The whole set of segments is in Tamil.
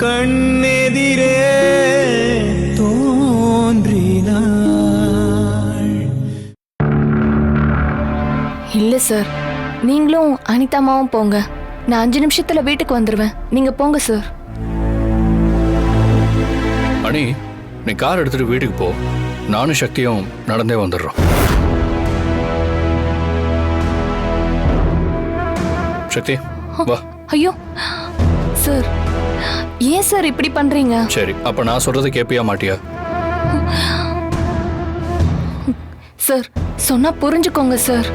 கண்ணெதிரே தோன்றினாள். இல்ல சார் நீங்களும் அனிதாமாவும் போங்க. நான் அஞ்சு நிமிஷத்துல வீட்டுக்கு வந்துருவேன். நீங்க போங்க சார் அனி நீ கார் எடுத்துட்டு வீட்டுக்கு போ. நானும் சக்தியும் நடந்தே வந்துடுறோம். சக்தி வா. ஐயோ. சார் ஏன் சார் இப்படி பண்றீங்க? சரி அப்ப நான் சொல்றது கேப்பியா மாட்டியா? சார் சொன்னா புரிஞ்சுக்கோங்க சார்.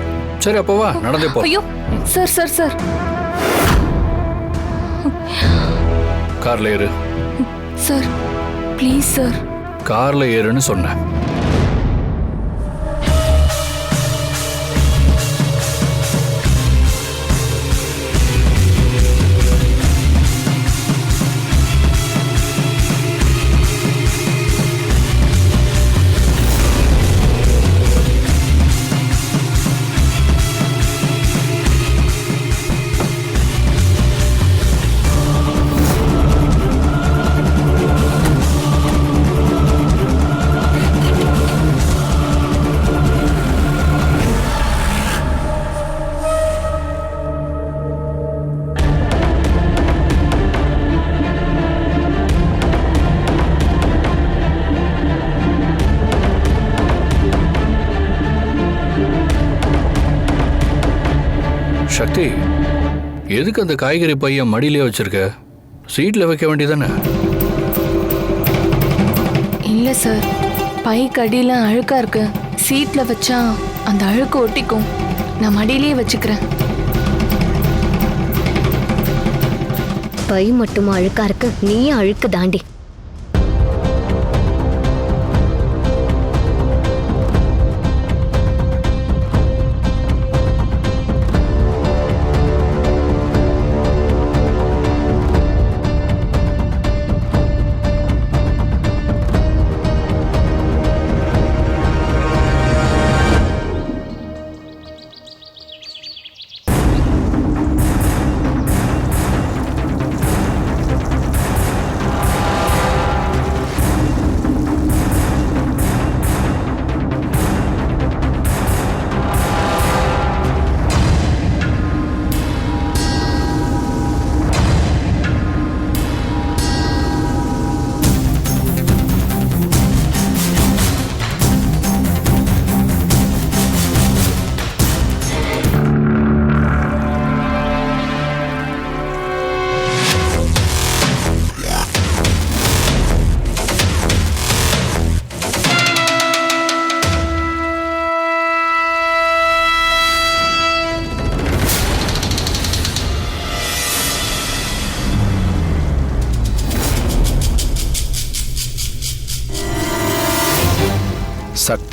சரி அப்போ வா நடந்தே போ. ஐயோ சார் சார் சார். கார்ல ஏறு. Sir please sir. கார்ல ஏறுன்னு சொன்னேன் சக்தி எதுக்கு அந்த காய்கறி பையன் மடியிலே வச்சிருக்க? சீட்ல வைக்க வேண்டியதானே? இல்ல சார் பை கடியில அழுக்கா இருக்கு. சீட்ல வச்சா அந்த அழுக்கு ஒட்டிக்கும். நான் மடியிலேயே வச்சுக்கிறேன். பை மட்டுமா அழுக்கா இருக்கு? நீயும் அழுக்கு தாண்டி.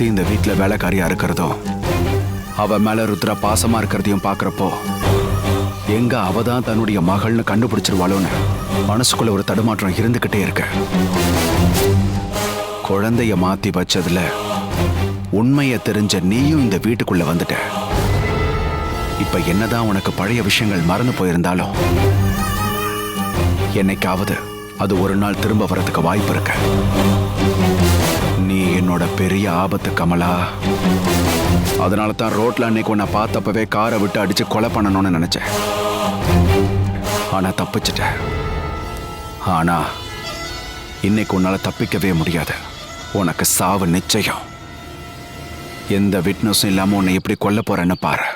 சக்தி இந்த வீட்ல வேலைக்காரியா இருக்கிறதும் அவ மேல ருத்ரா பாசமா இருக்கிறதையும் பார்க்குறப்போ எங்க அவ தான் தன்னுடைய மகள்னு கண்டுபிடிச்சிருவாளோன்னு மனசுக்குள்ள ஒரு தடுமாற்றம் இருந்துகிட்டே இருக்கு. குழந்தைய மாத்தி வச்சதுல உண்மையை தெரிஞ்ச நீயும் இந்த வீட்டுக்குள்ள வந்துட்ட. இப்ப என்னதான் உனக்கு பழைய விஷயங்கள் மறந்து போயிருந்தாலும் என்னைக்காவது அது ஒரு நாள் திரும்ப வரதுக்கு வாய்ப்பு இருக்கு. நீ என்னோட பெரிய ஆபத்து கமலா. அதனால தான் ரோட்ல அன்னைக்கு உன்னை பார்த்தப்பவே காரை விட்டு அடிச்சு கொலை பண்ணணும்னு நினைச்சேன். ஆனா தப்பிச்சிட்டேன். ஆனா இன்னைக்கு உன்னால தப்பிக்கவே முடியாது. உனக்கு சாவு நிச்சயம். எந்த விட்னஸும் இல்லாம உன்னை எப்படி கொல்ல போறேன்னு பாரு.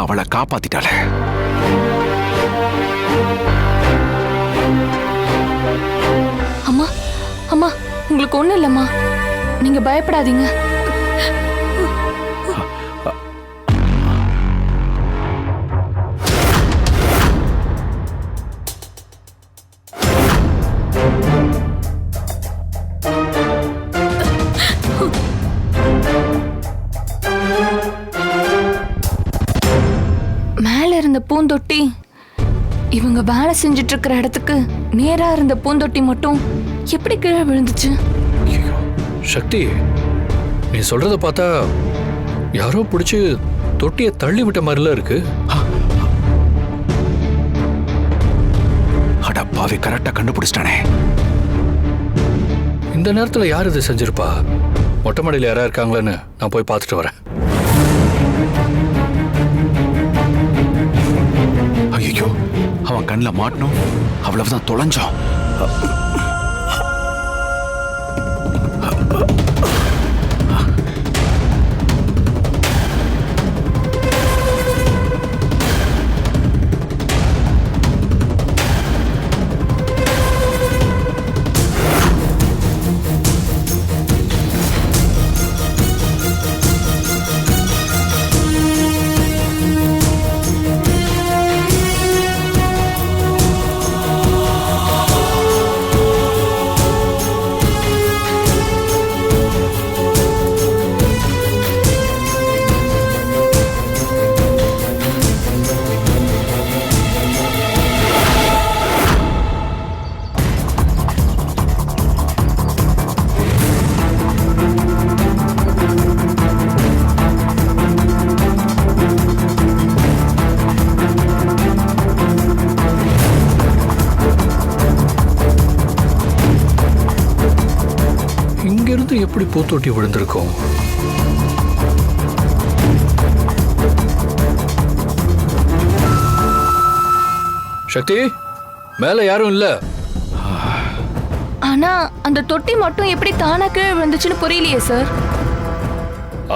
அவளை காப்பாத்திட்டாள. அம்மா அம்மா உங்களுக்கு ஒண்ணும் இல்லம்மா. நீங்க பயப்படாதீங்க. பூந்தொட்டி. இவங்க வேலை செஞ்சுட்டு இருக்கிற இடத்துக்கு நேரா இருந்த பூந்தொட்டி மட்டும் எப்படி கீழே விழுந்துச்சு? ஐயோ, சக்தி நீ சொல்றத பார்த்தா யாரோ பிடிச்சி தொட்டியை தள்ளி விட்ட மாதிரிலாம் இருக்கு. அட பாவி கரெக்டா கண்டுபிடிச்சிட்டானே. இந்த நேரத்துல யார் இது செஞ்சிருப்பா? மொட்டை மாடியில் யாரா இருக்காங்களான்னு நான் போய் பார்த்துட்டு வரேன். அவன் கண்ணில் மாட்டணும் அவ்வளவுதான் தொலைஞ்சோம். எப்படி பூத்தொட்டி விழுந்திருக்கும்? சக்தி மேல யாரும் இல்ல. ஆனா அந்த தொட்டி மட்டும் எப்படி தானா கீழே விழுந்துச்சுன்னு புரியலையே சார்.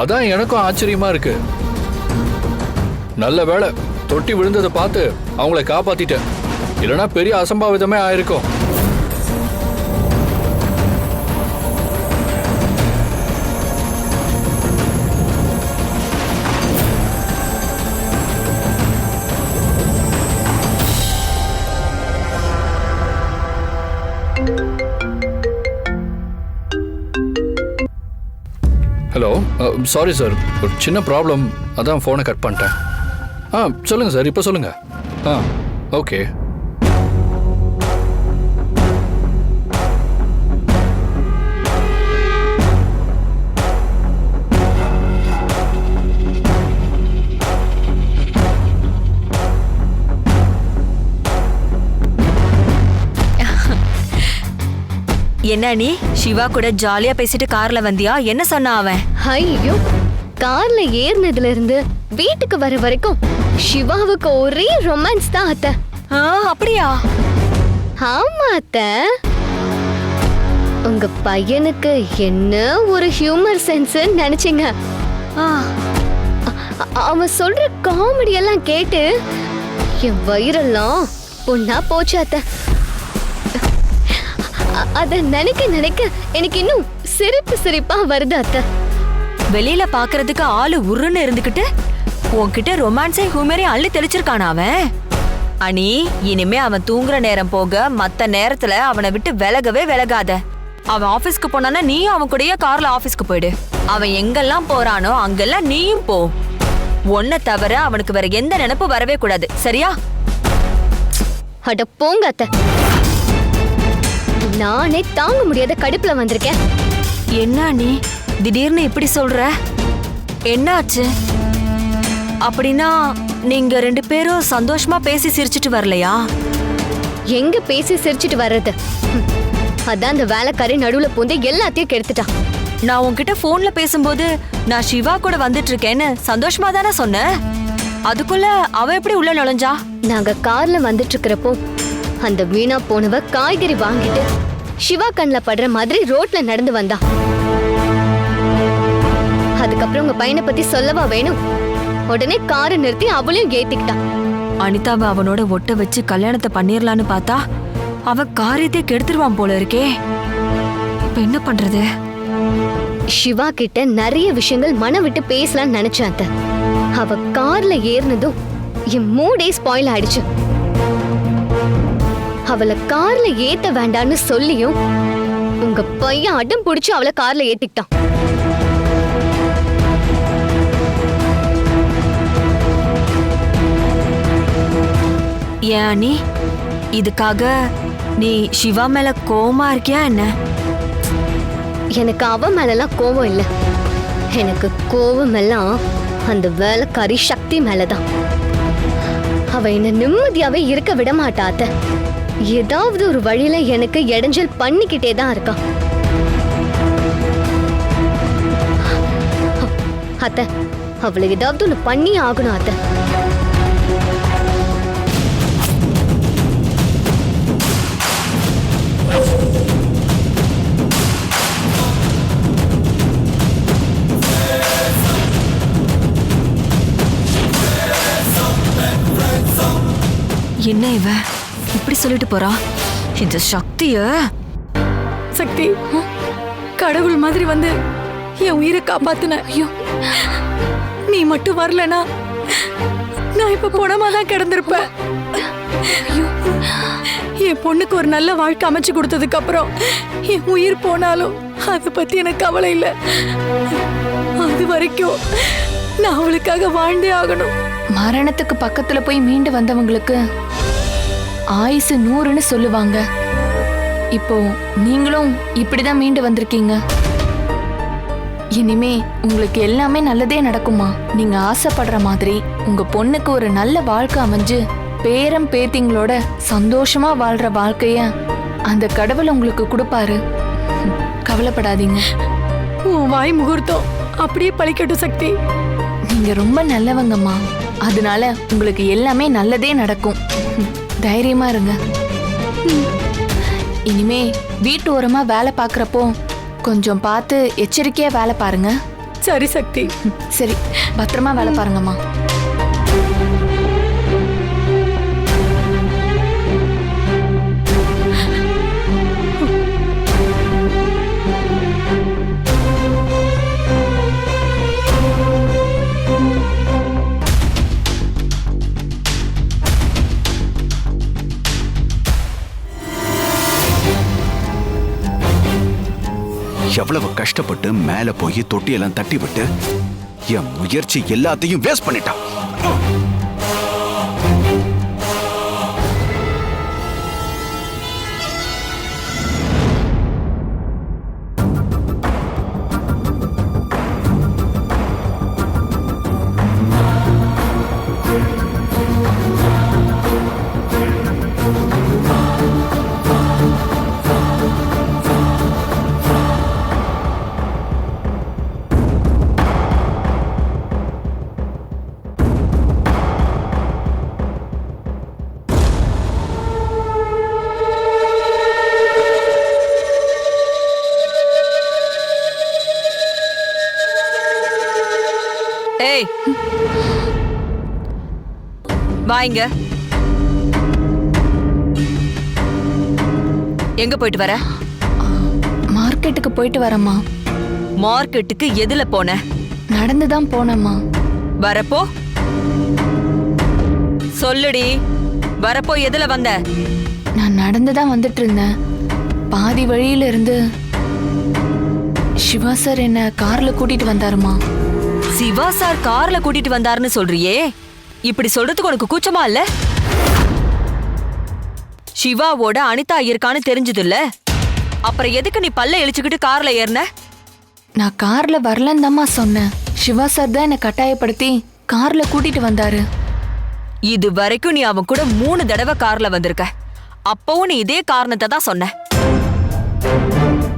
அதான் எனக்கும் ஆச்சரியமா இருக்கு. நல்ல வேளை தொட்டி விழுந்ததை பார்த்து அவங்கள காப்பாத்திட்டேன். இல்லைன்னா பெரிய அசம்பாவிதமே ஆயிருக்கும். சாரி சார் ஒரு சின்ன ப்ராப்ளம் அதான் ஃபோனை கட் பண்ணிட்டேன். ஆ சொல்லுங்கள் சார் இப்போ சொல்லுங்கள் ஆ ஓகே என்ன நீ? சிவா கூட ஜாலியா பேசிட்டு கார்ல வந்தியா? என்ன சொன்னா அவன்? ஐயோ கார்ல ஏறினதுல இருந்து வீட்டுக்கு வர வரைக்கும் சிவாவுக்கு ஒரே ரொமான்ஸ் தான் அத்தை. அப்படியா? ஆமா அத்தை. உங்க பையனுக்கு என்ன ஒரு ஹியூமர் சென்ஸ் நினைச்சீங்க? அவன் சொல்ற காமெடி எல்லாம் கேட்டு என் வயிறெல்லாம் பொண்ணா போச்சு அத்தை. அத நினைக்க நினைக்க எனக்கு இன்னும் சிரிப்பு சிரிப்பா வருது அத்தை. வெளியில பாக்குறதுக்கு ஆளு உருன்னு இருந்துகிட்டு உன்கிட்ட ரொமான்ஸை ஹூமரையும் அள்ளி தெளிச்சிருக்கானா அவன்? அனி இனிமே அவன் தூங்குற நேரம் போக மத்த நேரத்துல அவனை விட்டு விலகவே விலகாத. அவன் ஆபீஸ்க்கு போனானா நீயும் அவன் கூடயே கார்ல ஆபீஸ்க்கு போயிடு. அவன் எங்கெல்லாம் போறானோ அங்கெல்லாம் நீயும் போ. உன்னை தவிர அவனுக்கு வேற எந்த நினைப்பு வரவே கூடாது. சரியா? அட போங்க அத்தை. நானே தாங்க முடியாத கடுப்புல வந்திருக்கேன். என்ன நீ திடீர்னு இப்படி சொல்ற? என்னாச்சு? அப்படின்னா நீங்க ரெண்டு பேரும் சந்தோஷமா பேசி சிரிச்சிட்டு வரலையா? எங்க பேசி சிரிச்சிட்டு வர்றது. அதான் அந்த வேலைக்காரி நடுவுல பூந்து எல்லாத்தையும் கெடுத்துட்டான். நான் உன்கிட்ட போன்ல பேசும்போது நான் சிவா கூட வந்துட்டு இருக்கேன்னு சந்தோஷமா தானே சொன்னேன் அதுக்குள்ள அவ எப்படி உள்ள நுழைஞ்சா? நாங்க கார்ல வந்துட்டு இருக்கிறப்போ அந்த வீணா போனவ காய்கறி வாங்கிட்டு சிவா கண்ல படுற மாதிரி ரோட்ல நடந்து வந்தா. அதுக்கப்புறம் உங்க பையனை பத்தி சொல்லவா வேணும்? உடனே காரை நிறுத்தி அவளையும் ஏத்திக்கிட்டான் அனிதாவை அவனோட ஒட்ட வச்சு கல்யாணத்தை பண்ணிரலான்னு பார்த்தா அவ காரியத்தை கெடுத்துருவான் போல இருக்கே. இப்ப என்ன பண்றது? சிவா கிட்ட நிறைய விஷயங்கள் மனம் விட்டு பேசலாம்னு நினைச்சேன் அத்தை. அவ கார்ல ஏறினதும் என் மூடே ஸ்பாயில் ஆயிடுச்சு. அவளை கார்ல ஏத்த வேண்டான்னு சொல்லியும் உங்க பையன் அடம் பிடிச்சு அவளை கார்ல ஏத்திக்கிட்டான். ஏன் அனி இதுக்காக நீ சிவா மேல கோவமா இருக்கியா என்ன? எனக்கு அவ மேலலாம் கோவம் இல்ல. எனக்கு கோவம் எல்லாம் அந்த வேலைக்காரி சக்தி மேலதான். அவ என்ன நிம்மதியாவே இருக்க விட மாட்டா அத்தை. ஏதாவது ஒரு வழியில எனக்கு இடைஞ்சல் பண்ணிக்கிட்டே தான் இருக்கா அத்தை அவளை ஏதாவது ஒன்று பண்ணி ஆகணும் அத்தை. என்ன இவ? இப்படி சொல்லிட்டு போறா? இந்த சக்திய. சக்தி கடவுள் மாதிரி வந்து என் உயிரை காப்பாத்துன. ஐயோ நீ மட்டும் வரலனா நான் இப்ப குணமா தான் கிடந்திருப்பேன் என் பொண்ணுக்கு ஒரு நல்ல வாழ்க்கை அமைச்சு கொடுத்ததுக்கு அப்புறம் என் உயிர் போனாலும் அதை பத்தி எனக்கு கவலை இல்லை. அது வரைக்கும் நான் அவளுக்காக வாழ்ந்தே ஆகணும். மரணத்துக்கு பக்கத்துல போய் மீண்டு வந்தவங்களுக்கு ஆயுசு நூறுன்னு சொல்லுவாங்க. இப்போ நீங்களும் இப்படிதான் மீண்டு வந்திருக்கீங்க. இனிமே உங்களுக்கு எல்லாமே நல்லதே நடக்குமா? நீங்க ஆசைப்படுற மாதிரி உங்க பொண்ணுக்கு ஒரு நல்ல வாழ்க்கை அமைஞ்சு பேரம் பேத்திங்களோட சந்தோஷமா வாழ்ற வாழ்க்கைய அந்த கடவுள் உங்களுக்கு கொடுப்பாரு. கவலைப்படாதீங்க. உன் வாய் முகூர்த்தம் அப்படியே பழிக்கட்டும் சக்தி. நீங்க ரொம்ப நல்லவங்கம்மா. அதனால உங்களுக்கு எல்லாமே நல்லதே நடக்கும். தைரியமா இருங்க. இனிமே வீட்டு ஓரமா வேலை பார்க்குறப்போ கொஞ்சம் பார்த்து எச்சரிக்கையா வேலை பாருங்க. சரி சக்தி. சரி பத்திரமா வேலை பாருங்கம்மா. எவ்வளவு கஷ்டப்பட்டு மேல போய் தொட்டியெல்லாம் தட்டி விட்டு என் முயற்சி எல்லாத்தையும் வேஸ்ட் பண்ணிட்டான். வாங்க. எங்க போயிட்டு வர? மார்க்கெட்டுக்கு போயிட்டு வரேம்மா. மார்க்கெட்டுக்கு எதுல போன? நடந்து தான் போனேம்மா. வரப்போ? சொல்லுடி வரப்போ எதுல வந்த? நான் நடந்து தான் வந்துட்டு இருந்தேன் பாதி வழியில இருந்து சிவா சார் என்ன கார்ல கூட்டிட்டு வந்தாருமா சிவா சார் கார்ல கூட்டிட்டு வந்தாருன்னு சொல்றியே? இப்படி சொல்றதுக்கு உனக்கு கூச்சமா இல்ல? சிவாவோட அனிதா இருக்கான்னு தெரிஞ்சதுல்ல? அப்புறம் எதுக்கு நீ பல்ல இழிச்சுக்கிட்டு கார்ல ஏறின? நான் கார்ல வரலன்னு தாம்மா சொன்னேன். சிவா சார் தான் என்னை கட்டாயப்படுத்தி கார்ல கூட்டிட்டு வந்தாரு. இது வரைக்கும் நீ அவன் கூட மூணு தடவை கார்ல வந்திருக்க. அப்பவும் நீ இதே காரணத்தை தான் சொன்ன.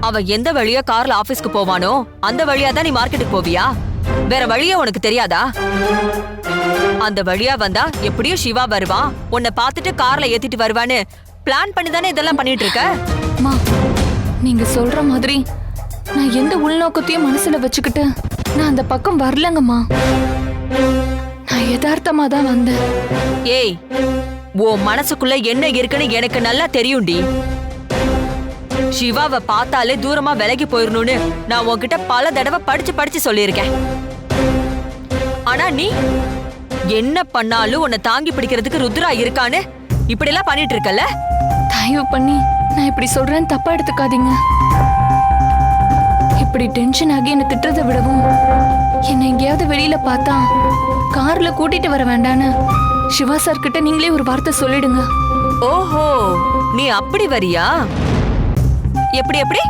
அவன் எந்த வழியா கார்ல ஆபீஸ்க்கு போவானோ அந்த வழியா தான் நீ மார்க்கெட்டுக்கு போவியா? வேற வழியா உனக்கு தெரியாதா? அந்த வழியா வந்தா எப்படியும் சிவா வருவான். உன்னை பார்த்துட்டு கார்ல ஏத்திட்டு வருவான்னு பிளான் பண்ணி தானே இதெல்லாம் பண்ணிட்டு இருக்க அம்மா நீங்க சொல்ற மாதிரி நான் எந்த உள்நோக்கத்தையும் மனசுல வச்சுக்கிட்டு நான் அந்த பக்கம் வரலங்கம்மா நான் யதார்த்தமா தான் வந்தேன். ஏய் உன் மனசுக்குள்ள என்ன இருக்குன்னு எனக்கு நல்லா தெரியும்டி. சிவாவை பார்த்தாலே தூரமா விலகி போயிரணும்னு நான் உன்கிட்ட பல தடவை படிச்சு படிச்சு சொல்லியிருக்கேன். ஆனா நீ என்ன பண்ணாலும் உன்னை தாங்கி பிடிக்கிறதுக்கு ருத்ரா இருக்கான்னு இப்படி எல்லாம் பண்ணிட்டு இருக்கல தயவு பண்ணி நான் இப்படி சொல்றேன்னு தப்பா எடுத்துக்காதீங்க. இப்படி டென்ஷன் ஆகி என்னை திட்டுறதை விடவும் என்னை எங்கேயாவது வெளியில பார்த்தா கார்ல கூட்டிட்டு வர வேண்டான்னு சிவா சார் கிட்ட நீங்களே ஒரு வார்த்தை சொல்லிடுங்க. ஓஹோ நீ அப்படி வரியா? எப்படி எப்படி?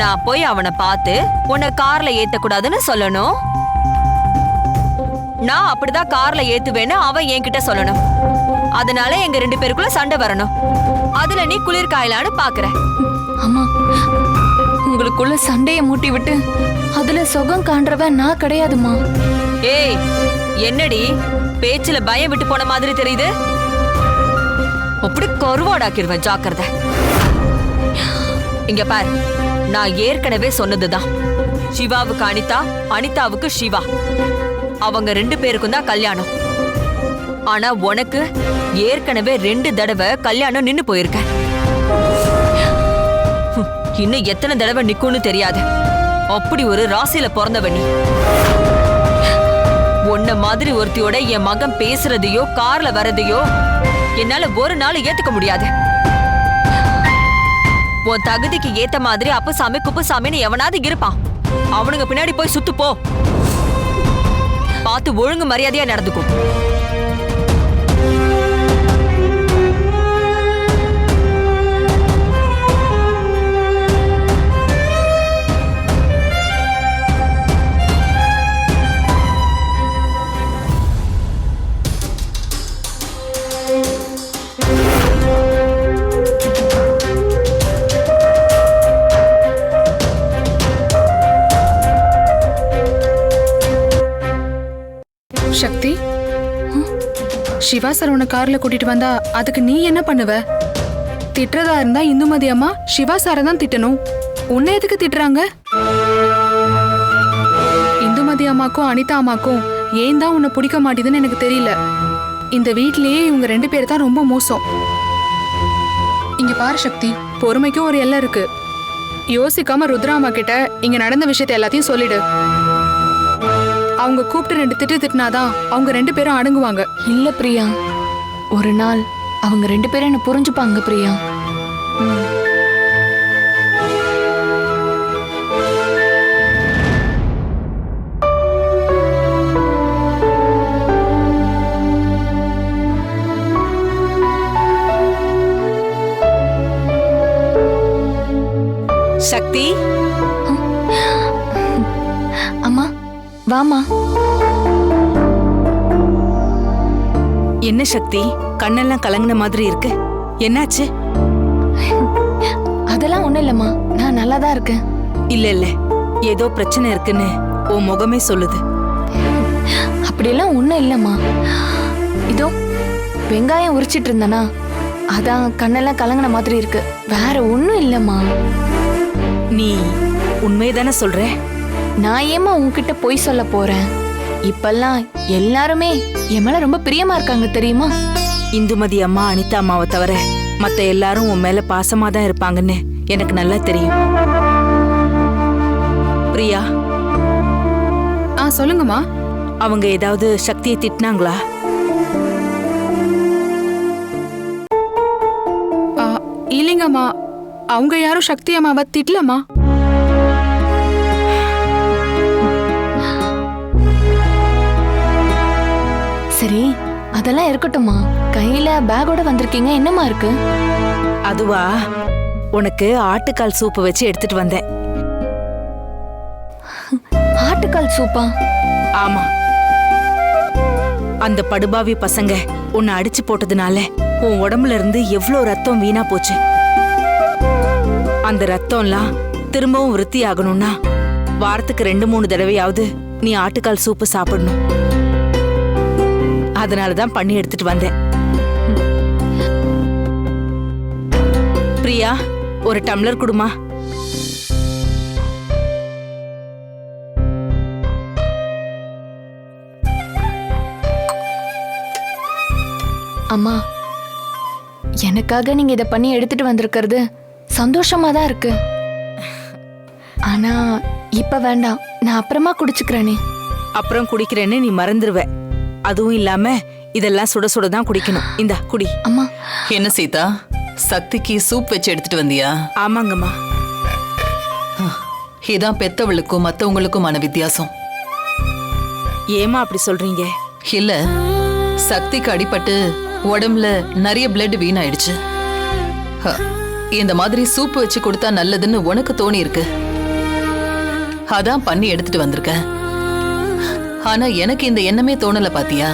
நான் போய் அவனை பார்த்து உன்னை கார்ல ஏத்தக்கூடாதுன்னு சொல்லணும். நான் அப்படிதான் கார்ல ஏத்துவேன்னு அவன் என்கிட்ட சொல்லணும். அதனால எங்க ரெண்டு பேருக்குள்ள சண்டை வரணும். அதுல நீ குளிர் காயலான்னு பாக்குற. ஆமா உங்களுக்குள்ள சண்டைய மூட்டி விட்டு அதுல சுகம் காண்றவன் நான் கிடையாதுமா ஏய் என்னடி? பேச்சுல பயம் விட்டு போன மாதிரி தெரியுது? அப்படி கருவாடாக்கிடுவேன் ஜாக்கிரதை. இங்க பார் நான் ஏற்கனவே சொன்னதுதான். சிவாவுக்கு அனிதா அனிதாவுக்கு சிவா. அவங்க ரெண்டு பேருக்கும் தான் கல்யாணம். ஆனா உனக்கு ஏற்கனவே ரெண்டு தடவை கல்யாணம் நின்னு போயிருக்க. இன்னும் எத்தனை தடவை நிக்கும்னு தெரியாது. அப்படி ஒரு ராசியில பிறந்தவ நீ. உன்ன மாதிரி ஒருத்தியோட என் மகன் பேசுறதையோ கார்ல வரதையோ என்னால ஒரு நாள் ஏத்துக்க முடியாது. உன் தகுதிக்கு ஏத்த மாதிரி அப்பசாமி குப்புசாமின்னு எவனாவது இருப்பான். அவனுங்க பின்னாடி போய் சுத்து போ பார்த்து ஒழுங்கு மரியாதையா நடந்துக்கும் சிவா சார் உன்னை கார்ல கூட்டிட்டு வந்தா அதுக்கு நீ என்ன பண்ணுவ? திட்டுறதா இருந்தா இந்துமதி அம்மா சிவா சாரை தான் திட்டணும். உன்னை எதுக்கு திட்டுறாங்க? இந்துமதி அம்மாக்கும் அனிதா அம்மாக்கும் ஏன் தான் உன்னை பிடிக்க மாட்டேதுன்னு எனக்கு தெரியல. இந்த வீட்லயே இவங்க ரெண்டு பேர் தான் ரொம்ப மோசம். இங்க பாரு சக்தி பொறுமைக்கும் ஒரு எல்லை இருக்கு. யோசிக்காம ருத்ராமா கிட்ட இங்க நடந்த விஷயத்தை எல்லாத்தையும் சொல்லிடு. அவங்க கூப்பிட்டு ரெண்டு திட்டு திட்டினாதான் அவங்க ரெண்டு பேரும் அடங்குவாங்க. இல்ல பிரியா. ஒரு நாள் அவங்க ரெண்டு பேரும் என்ன புரிஞ்சுப்பாங்க பிரியா. வாமா. என்ன சக்தி? கண்ணெல்லாம் கலங்கின மாதிரி இருக்கு. என்னாச்சு? அதெல்லாம் ஒண்ணும் இல்லம்மா. நான் நல்லா தான் இருக்கேன். இல்ல இல்ல. ஏதோ பிரச்சனை இருக்குன்னு உன் முகமே சொல்லுது. அப்படியெல்லாம் ஒண்ணும் இல்லம்மா. இதோ வெங்காயம் உரிச்சிட்டு இருந்தனா அதான் கண்ணெல்லாம் கலங்கின மாதிரி இருக்கு. வேற ஒண்ணும் இல்லம்மா. நீ உண்மையதானே சொல்ற? நான் ஏமா உன்கிட்ட பொய் சொல்ல போறேன்? இப்பெல்லாம் எல்லாருமே என் மேல ரொம்ப பிரியமா இருக்காங்க தெரியுமா? இந்துமதி அம்மா அனிதா அம்மாவை தவிர மத்த எல்லாரும் உன் மேல பாசமா தான் இருப்பாங்கன்னு எனக்கு நல்லா தெரியும். பிரியா. ஆ சொல்லுங்கம்மா. அவங்க ஏதாவது சக்தியை திட்டினாங்களா? ஆ, இல்லைங்கம்மா. அவங்க யாரும் சக்தி அம்மாவை திட்டலம்மா. சரி அதெல்லாம் இருக்கட்டும்மா. கையில பேக்கோட வந்திருக்கீங்க என்னம்மா இருக்கு? அதுவா உனக்கு ஆட்டுக்கால் சூப்பு வச்சு எடுத்துட்டு வந்தேன். ஆட்டுக்கால் சூப்பா? ஆமா. அந்த படுபாவி பசங்க உன்னை அடிச்சு போட்டதுனால உன் உடம்புல இருந்து எவ்ளோ ரத்தம் வீணா போச்சு. அந்த ரத்தம்லாம் திரும்பவும் விருத்தி ஆகணும்னா வாரத்துக்கு ரெண்டு மூணு தடவையாவது நீ ஆட்டுக்கால் சூப்பு சாப்பிடணும். அதனாலதான் பண்ணி எடுத்துட்டு வந்தேன். பிரியா ஒரு டம்ளர் குடுமா? அம்மா எனக்காக நீங்க இத பண்ணி எடுத்துட்டு வந்திருக்கிறது சந்தோஷமா தான் இருக்கு. ஆனா இப்ப வேண்டாம். நான் அப்புறமா குடிச்சுக்கிறேனே. அப்புறம் குடிக்கிறேன்னு நீ மறந்துருவ. அதுவும் இல்லாம இதெல்லாம் சுட சுட தான் குடிக்கணும். இந்தா குடி. அம்மா. என்ன சீதா? சக்திக்கு சூப் வச்சு எடுத்துட்டு வந்தியா? ஆமாங்கம்மா. இதான் பெத்தவளுக்கும் மத்தவங்களுக்குமான வித்தியாசம். ஏமா அப்படி சொல்றீங்க? இல்ல சக்திக்கு அடிபட்டு உடம்புல நிறைய பிளட் வீணாயிடுச்சு. ஹ, இந்த மாதிரி சூப் வச்சு கொடுத்தா நல்லதுன்னு உனக்கு தோணி இருக்கு அதான் பண்ணி எடுத்துட்டு வந்திருக்க ஆனா எனக்கு இந்த எண்ணமே தோணல பாத்தியா?